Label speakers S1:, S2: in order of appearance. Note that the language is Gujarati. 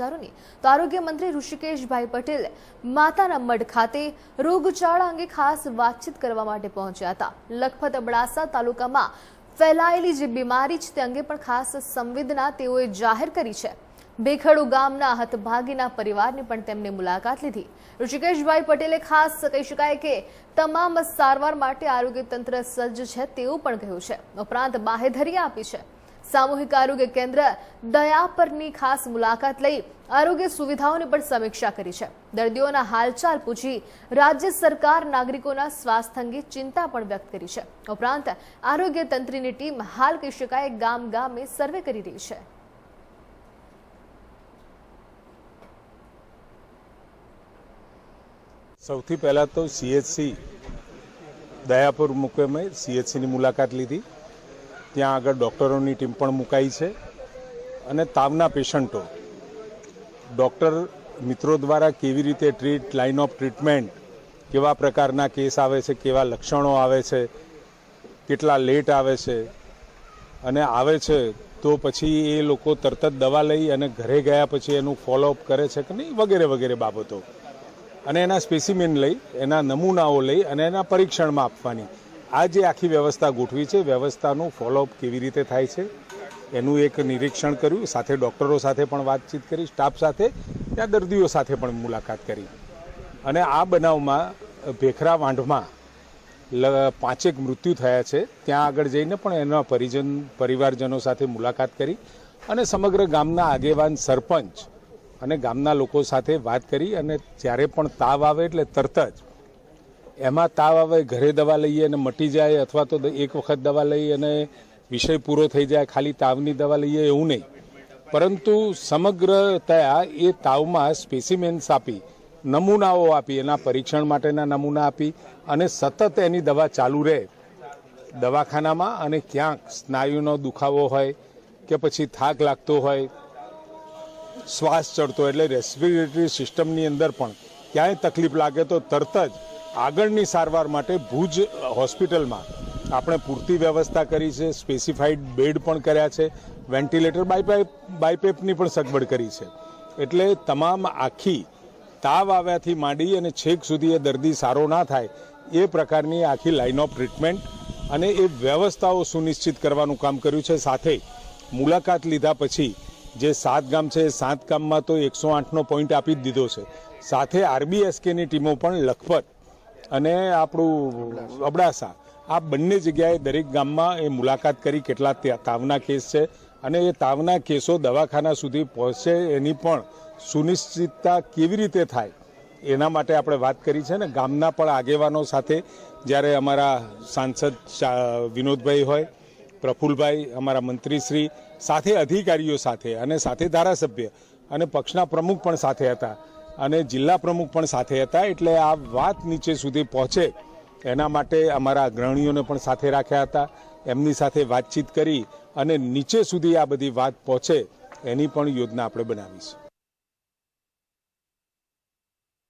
S1: સમાચારોની તો આરોગ્ય મંત્રી ઋષિકેશભાઈ પટેલ માતાના મઢ ખાતે રોગચાળા અંગે ખાસ વાતચીત કરવા માટે પહોંચ્યા હતા. લખપત અબડાસા તાલુકામાં ફેલાયેલી જે બીમારી છે તે અંગે પણ ખાસ સંવેદના તેઓએ જાહેર કરી છે. ભેખડુ ગામના હતભાગીના પરિવારની પણ તેમને મુલાકાત લીધી. ઋષિકેશભાઈ પટેલે ખાસ કહી શકાય કે તમામ સારવાર માટે આરોગ્ય તંત્ર સજ્જ છે તેવું પણ કહ્યું છે. ઉપરાંત બાહેધરી આપી છે. સામૂહિક આરોગ્ય કેન્દ્ર દયાપરની ખાસ મુલાકાત લઈ આરોગ્ય સુવિધાઓની પણ સમીક્ષા કરી છે. દર્દીઓના હાલચાલ પૂછી રાજ્ય સરકાર નાગરિકોના સ્વાસ્થ્ય અંગે ચિંતા પણ વ્યક્ત કરી છે. ઉપરાંત આરોગ્ય તંત્રની ટીમ હાલ કહી શકાય ગામ ગામે સર્વે કરી રહી છે.
S2: સૌથી પહેલાં તો સીએચસી દયાપુર મુકામે સીએચસીની મુલાકાત લીધી. ત્યાં આગળ ડૉક્ટરોની ટીમ પણ મુકાઈ છે અને તાવના પેશન્ટો. ડૉક્ટર મિત્રો દ્વારા કેવી રીતે ટ્રીટ લાઇન ઓફ ટ્રીટમેન્ટ, કેવા પ્રકારના કેસ આવે છે, કેવા લક્ષણો આવે છે, કેટલા લેટ આવે છે અને આવે છે તો પછી એ લોકો તરત જ દવા લઈ અને ઘરે ગયા પછી એનું ફોલોઅપ કરે છે કે નહીં, વગેરે વગેરે બાબતો. અને એના સ્પેસિમેન લઈ, એના નમૂનાઓ લઈ અને એના પરીક્ષણમાં આપવાની. આ જે આખી વ્યવસ્થા ગોઠવી છે. વ્યવસ્થાનું ફોલોઅપ કેવી રીતે થાય છે, એનું એક નિરીક્ષણ કર્યું. સાથે ડૉક્ટરો સાથે પણ વાતચીત કરી, સ્ટાફ સાથે, ત્યાં દર્દીઓ સાથે પણ મુલાકાત કરી. અને આ બનાવમાં, ભેખરા વાંઢમાં પાંચેક મૃત્યુ થયા છે. ત્યાં આગળ જઈને પણ એના પરિજન, પરિવારજનો સાથે મુલાકાત કરી અને સમગ્ર ગામના આગેવાન સરપંચ અને ગામના લોકો સાથે વાત કરી અને જ્યારે પણ તાવ આવે એટલે તરત જ એમાં તાવ આવે, ઘરે દવા લઈએ અને મટી જાય અથવા તો એક વખત દવા લઈ અને વિષય પૂરો થઈ જાય, ખાલી તાવની દવા લઈએ એવું નહીં. પરંતુ સમગ્રતયા એ તાવમાં સ્પેસિમેન્સ આપી, નમૂનાઓ આપી, એના પરીક્ષણ માટેના નમૂના આપી અને સતત એની દવા ચાલુ રહે. દવાખાનામાં અને ક્યાંક સ્નાયુનો દુખાવો હોય કે પછી થાક લાગતો હોય, શ્વાસ ચડતો એટલે રેસ્પિરેટરી સિસ્ટમની અંદર પણ ક્યાંય તકલીફ લાગે તો તરત જ આગળની સારવાર માટે ભુજ હોસ્પિટલમાં આપણે પૂરતી વ્યવસ્થા કરી છે સ્પેસિફાઈડ બેડ પણ કર્યા છે વેન્ટિલેટર બાયપાઇપ બાયપેપની પણ સગવડ કરી છે. એટલે તમામ આખી તાવ આવ્યાથી માંડી અને છેક સુધી એ દર્દી સારો ના થાય, એ પ્રકારની આખી લાઇન ઓફ ટ્રીટમેન્ટ અને એ વ્યવસ્થાઓ સુનિશ્ચિત કરવાનું કામ કર્યું છે. સાથે મુલાકાત લીધા પછી જે સાત ગામ છે, એ સાત ગામમાં તો એકસો આઠનો પોઈન્ટ આપી જ દીધો છે. સાથે આરબીએસકેની ટીમો પણ લખપત અને આપણું અબડાસા. આ બંને જગ્યાએ દરેક ગામમાં એ મુલાકાત કરી કેટલા તાવના કેસ છે અને એ તાવના કેસો દવાખાના સુધી પહોંચે એની પણ સુનિશ્ચિતતા કેવી રીતે થાય એના માટે આપણે વાત કરી છે ને ગામના પણ આગેવાનો સાથે જ્યારે અમારા સાંસદ વિનોદભાઈ હોય, પ્રફુલભાઈ, અમારા મંત્રીશ્રી, સાથે અધિકારીઓ સાથે અને સાથે ધારાસભ્ય અને પક્ષના પ્રમુખ પણ સાથે હતા. અને જિલ્લા પ્રમુખ પણ સાથે હતા એટલે આ વાત નીચે સુધી પહોંચે એના માટે અમારા અગ્રણીઓને પણ સાથે રાખ્યા હતા, એમની સાથે વાતચીત કરી અને નીચે સુધી આ બધી વાત પહોંચે એની પણ યોજના આપણે બનાવી છે